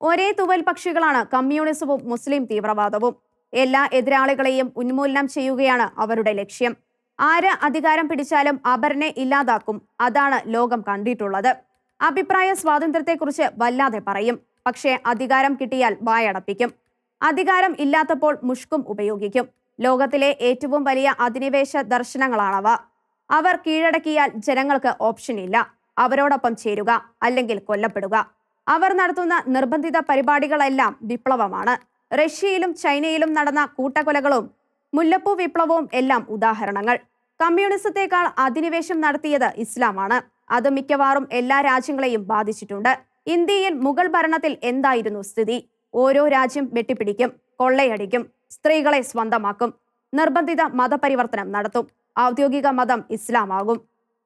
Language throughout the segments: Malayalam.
ഒരേ തുവൽ പക്ഷികളാണ് കമ്മ്യൂണിസവും മുസ്ലിം തീവ്രവാദവും. എല്ലാ എതിരാളികളെയും ഉന്മൂലനം ചെയ്യുകയാണ് അവരുടെ ലക്ഷ്യം. ആര് അധികാരം പിടിച്ചാലും അപരനെ ഇല്ലാതാക്കും. അതാണ് ലോകം കണ്ടിട്ടുള്ളത്. അഭിപ്രായ സ്വാതന്ത്ര്യത്തെക്കുറിച്ച് വല്ലാതെ പറയും. പക്ഷേ അധികാരം കിട്ടിയാൽ വായടപ്പിക്കും. അധികാരം ഇല്ലാത്തപ്പോൾ മുഷ്കും ഉപയോഗിക്കും. ലോകത്തിലെ ഏറ്റവും വലിയ അധിനിവേശ ദർശനങ്ങളാണവ. അവർ കീഴടക്കിയാൽ ജനങ്ങൾക്ക് ഓപ്ഷൻ ഇല്ല. അവരോടൊപ്പം ചേരുക അല്ലെങ്കിൽ കൊല്ലപ്പെടുക. അവർ നടത്തുന്ന നിർബന്ധിത പരിപാടികളെല്ലാം വിപ്ലവമാണ്. റഷ്യയിലും ചൈനയിലും നടന്ന കൂട്ടക്കൊലകളും മുല്ലപ്പൂ വിപ്ലവവും എല്ലാം ഉദാഹരണങ്ങൾ. കമ്മ്യൂണിസത്തെക്കാൾ അധിനിവേശം നടത്തിയത് ഇസ്ലാമാണ്. അത് മിക്കവാറും എല്ലാ രാജ്യങ്ങളെയും ബാധിച്ചിട്ടുണ്ട്. ഇന്ത്യയിൽ മുഗൾ ഭരണത്തിൽ എന്തായിരുന്നു സ്ഥിതി? ഓരോ രാജ്യം വെട്ടിപ്പിടിക്കും കൊള്ളയടിക്കും സ്ത്രീകളെ സ്വന്തമാക്കും നിർബന്ധിത മതപരിവർത്തനം നടത്തും ഔദ്യോഗിക മതം ഇസ്ലാമാകും.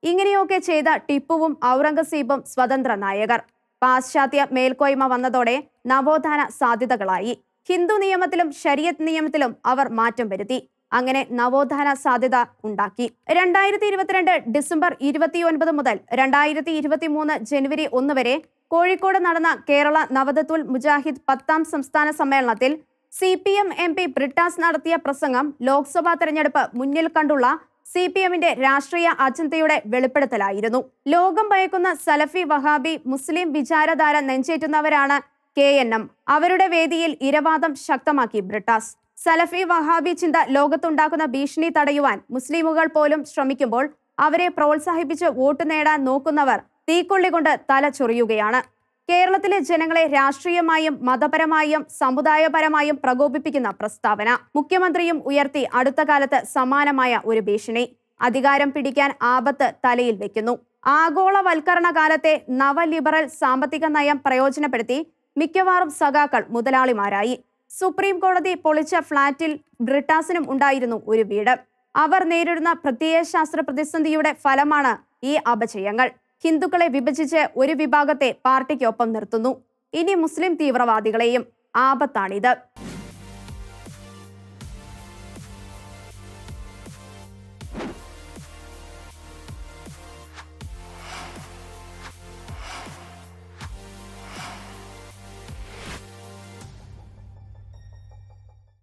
ഇങ്ങനെയൊക്കെ ചെയ്ത ടിപ്പുവും ഔറംഗസീബും സ്വതന്ത്ര നായകർ. പാശ്ചാത്യ മേൽക്കോയ്മ വന്നതോടെ നവോത്ഥാന സാധ്യതകളായി. ഹിന്ദു നിയമത്തിലും ശരീയത്ത് നിയമത്തിലും അവർ മാറ്റം വരുത്തി. അങ്ങനെ നവോത്ഥാന സാധ്യത ഉണ്ടാക്കി. രണ്ടായിരത്തി ഇരുപത്തിരണ്ട് ഡിസംബർ ഇരുപത്തിയൊൻപത് മുതൽ രണ്ടായിരത്തി ഇരുപത്തി മൂന്ന് ജനുവരി ഒന്ന് വരെ കോഴിക്കോട് നടന്ന കേരള നവദത്തുൽ മുജാഹിദ് പത്താം സംസ്ഥാന സമ്മേളനത്തിൽ C P M M P Brittas നടത്തിയ പ്രസംഗം ലോക്സഭാ തെരഞ്ഞെടുപ്പ് മുന്നിൽ കണ്ടുള്ള സി പി എമ്മിന്റെ രാഷ്ട്രീയ അജന്തയുടെ വെളിപ്പെടുത്തലായിരുന്നു. ലോകം ഭയക്കുന്ന സലഫി വഹാബി മുസ്ലിം വിചാരധാര നെഞ്ചേറ്റുന്നവരാണ് കെ എൻ എം. അവരുടെ വേദിയിൽ ഇരവാദം ശക്തമാക്കി ബ്രിട്ടാസ്. സലഫി വഹാബി ചിന്ത ലോകത്തുണ്ടാക്കുന്ന ഭീഷണി തടയുവാൻ മുസ്ലിമുകൾ പോലും ശ്രമിക്കുമ്പോൾ അവരെ പ്രോത്സാഹിപ്പിച്ച് വോട്ട് നേടാൻ നോക്കുന്നവർ തീക്കൊള്ളി കൊണ്ട് തല ചൊറിയുകയാണ്. കേരളത്തിലെ ജനങ്ങളെ രാഷ്ട്രീയമായും മതപരമായും സമുദായപരമായും പ്രകോപിപ്പിക്കുന്ന പ്രസ്താവന മുഖ്യമന്ത്രിയും ഉയർത്തി അടുത്ത കാലത്ത് സമാനമായ ഒരു ഭീഷണി. അധികാരം പിടിക്കാൻ ആപത്ത് തലയിൽ വെക്കുന്നു. ആഗോളവൽക്കരണ കാലത്തെ നവലിബറൽ സാമ്പത്തിക നയം പ്രയോജനപ്പെടുത്തി മിക്കവാറും സഖാക്കൾ മുതലാളിമാരായി. സുപ്രീം കോടതി പൊളിച്ച ഫ്ളാറ്റിൽ ബ്രിട്ടാസിനും ഉണ്ടായിരുന്നു ഒരു വീട്. അവർ നേരിടുന്ന പ്രത്യയശാസ്ത്ര പ്രതിസന്ധിയുടെ ഫലമാണ് ഈ അപജയങ്ങൾ. ഹിന്ദുക്കളെ വിഭജിച്ച് ഒരു വിഭാഗത്തെ പാർട്ടിക്കൊപ്പം നിർത്തുന്നു. ഇനി മുസ്ലിം തീവ്രവാദികളെയും ആപത്താണിത്.